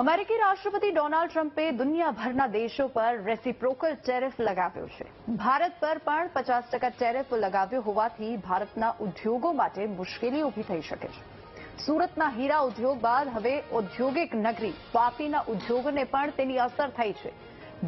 અમેરિકી રાષ્ટ્રપતિ ડોનાલ્ડ ટ્રમ્પે દુનિયાભરના દેશો પર રેસિપ્રોકલ ટેરિફ લગાવ્યો છે. ભારત પર પણ પચાસ ટકા ટેરિફ લગાવ્યો હોવાથી ભારતના ઉદ્યોગો માટે મુશ્કેલી ઊભી થઈ શકે છે. સુરતના હીરા ઉદ્યોગ બાદ હવે ઔદ્યોગિક નગરી વાપીના ઉદ્યોગોને પણ તેની અસર થઈ છે.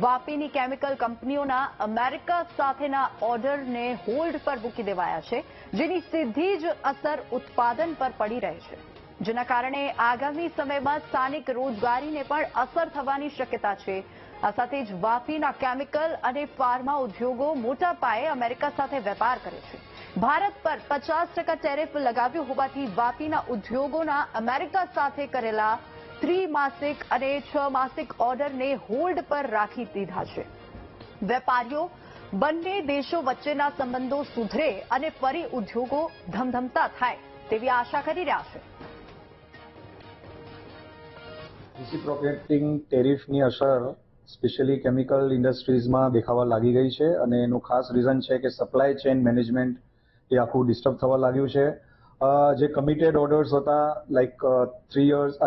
વાપીની કેમિકલ કંપનીઓના અમેરિકા સાથેના ઓર્ડરને હોલ્ડ પર મૂકી દેવાયા છે, જેની સીધી જ અસર ઉત્પાદન પર પડી રહી છે. જેના કારણે આગામી સમયમાં સ્થાનિક રોજગારીને પણ અસર થવાની શક્યતા છે. આ સાથે જ વાપીના કેમિકલ અને ફાર્મા ઉદ્યોગો મોટા પાયે અમેરિકા સાથે વેપાર કરે છે. ભારત પર પચાસ ટકા ટેરિફ લગાવ્યું હોવાથી વાપીના ઉદ્યોગોના અમેરિકા સાથે કરેલા ત્રિમાસિક અને છ માસિક ઓર્ડરને હોલ્ડ પર રાખી દીધા છે. વેપારીઓ બંને દેશો વચ્ચેના સંબંધો સુધરે અને ફરી ઉદ્યોગો ધમધમતા થાય તેવી આશા કરી રહ્યા છે. રિસિપ્રોકેટિંગ ટેરિફની અસર સ્પેશિયલી કેમિકલ ઇન્ડસ્ટ્રીઝમાં દેખાવા લાગી ગઈ છે અને એનું ખાસ રીઝન છે કે સપ્લાય ચેઇન મેનેજમેન્ટ એ આખું ડિસ્ટર્બ થવા લાગ્યું છે. જે કમિટેડ ઓર્ડર્સ હતા લાઈક થ્રી યર્સ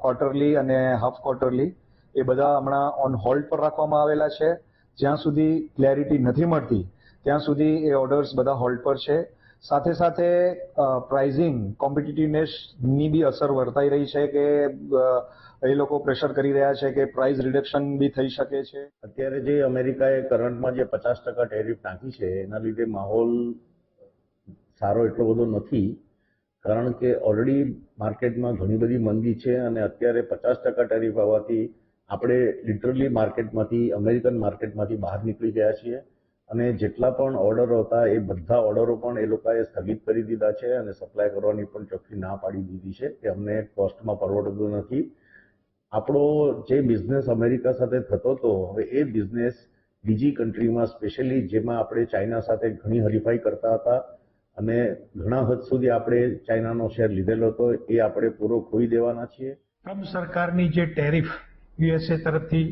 ક્વાર્ટરલી અને હાફ ક્વાર્ટરલી એ બધા હમણાં ઓન હોલ્ડ પર રાખવામાં આવેલા છે. જ્યાં સુધી ક્લેરિટી નથી મળતી, ત્યાં સુધી એ ઓર્ડર્સ બધા હોલ્ડ પર છે. સાથે સાથે પ્રાઇઝિંગ કોમ્પિટિટિવનેસની બી અસર વર્તાઈ રહી છે કે એ લોકો પ્રેશર કરી રહ્યા છે કે પ્રાઇસ રિડક્શન બી થઈ શકે છે. અત્યારે જે અમેરિકાએ કરંટમાં જે પચાસ ટકા ટેરિફ નાખી છે, એના લીધે માહોલ સારો એટલો બધો નથી, કારણ કે ઓલરેડી માર્કેટમાં ઘણી બધી મંદી છે અને અત્યારે પચાસ ટકા ટેરિફ આવવાથી આપણે લિટરલી માર્કેટમાંથી અમેરિકન માર્કેટમાંથી બહાર નીકળી ગયા છીએ. અને જેટલા પણ ઓર્ડરો હતા, એ બધા ઓર્ડરો પણ એ લોકોએ સ્થગિત કરી દીધા છે અને સપ્લાય કરવાની પણ ચોખ્ખી ના પાડી દીધી છે કે અમને કોસ્ટમાં પરવડતું નથી. આપણો જે બિઝનેસ અમેરિકા સાથે થતો હતો, હવે એ બિઝનેસ બીજી કન્ટ્રીમાં સ્પેશિયલી જેમાં આપણે ચાઇના સાથે ઘણી હરીફાઈ કરતા હતા અને ઘણા હદ સુધી આપણે ચાઇનાનો શેર લીધેલો હતો, એ આપણે પૂરો ખોઈ દેવાના છીએ. ટ્રમ્પ સરકારની જે ટેરિફ યુએસએ તરફથી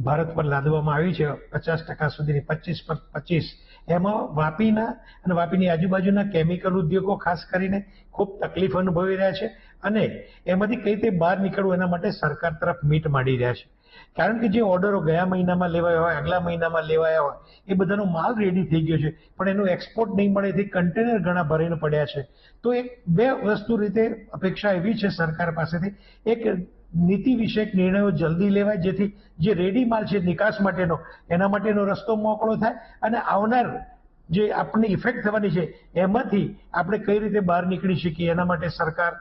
ભારત પર લાદવામાં આવી છે પચાસ ટકા સુધીની, પચીસ પર પચીસ. એમાં વાપીના અને વાપીની આજુબાજુના કેમિકલ ઉદ્યોગો ખાસ કરીને ખૂબ તકલીફ અનુભવી રહ્યા છે અને એમાંથી કઈ રીતે બહાર નીકળવું એના માટે સરકાર તરફ મીટ માંડી રહ્યા છે. કારણ કે જે ઓર્ડરો ગયા મહિનામાં લેવાયા હોય, આગલા મહિનામાં લેવાયા હોય, એ બધાનો માલ રેડી થઈ ગયો છે. પણ એનું એક્સપોર્ટ નહીં મળે એથી કન્ટેનર ઘણા ભરીને પડ્યા છે. તો એક બે વસ્તુ રીતે અપેક્ષા એવી છે સરકાર પાસેથી. એક નીતિ વિષયક નિર્ણયો જલ્દી લેવાય, જેથી જે રેડી માલ છે નિકાસ માટેનો, એના માટેનો રસ્તો મોકળો થાય અને આવનાર જે આપણને ઇફેક્ટ થવાની છે, એમાંથી આપણે કઈ રીતે બહાર નીકળી શકીએ, એના માટે સરકાર,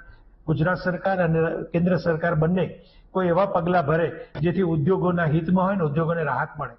ગુજરાત સરકાર અને કેન્દ્ર સરકાર બંને કોઈ એવા પગલાં ભરે જેથી ઉદ્યોગોના હિતમાં હોય ને ઉદ્યોગોને રાહત મળે.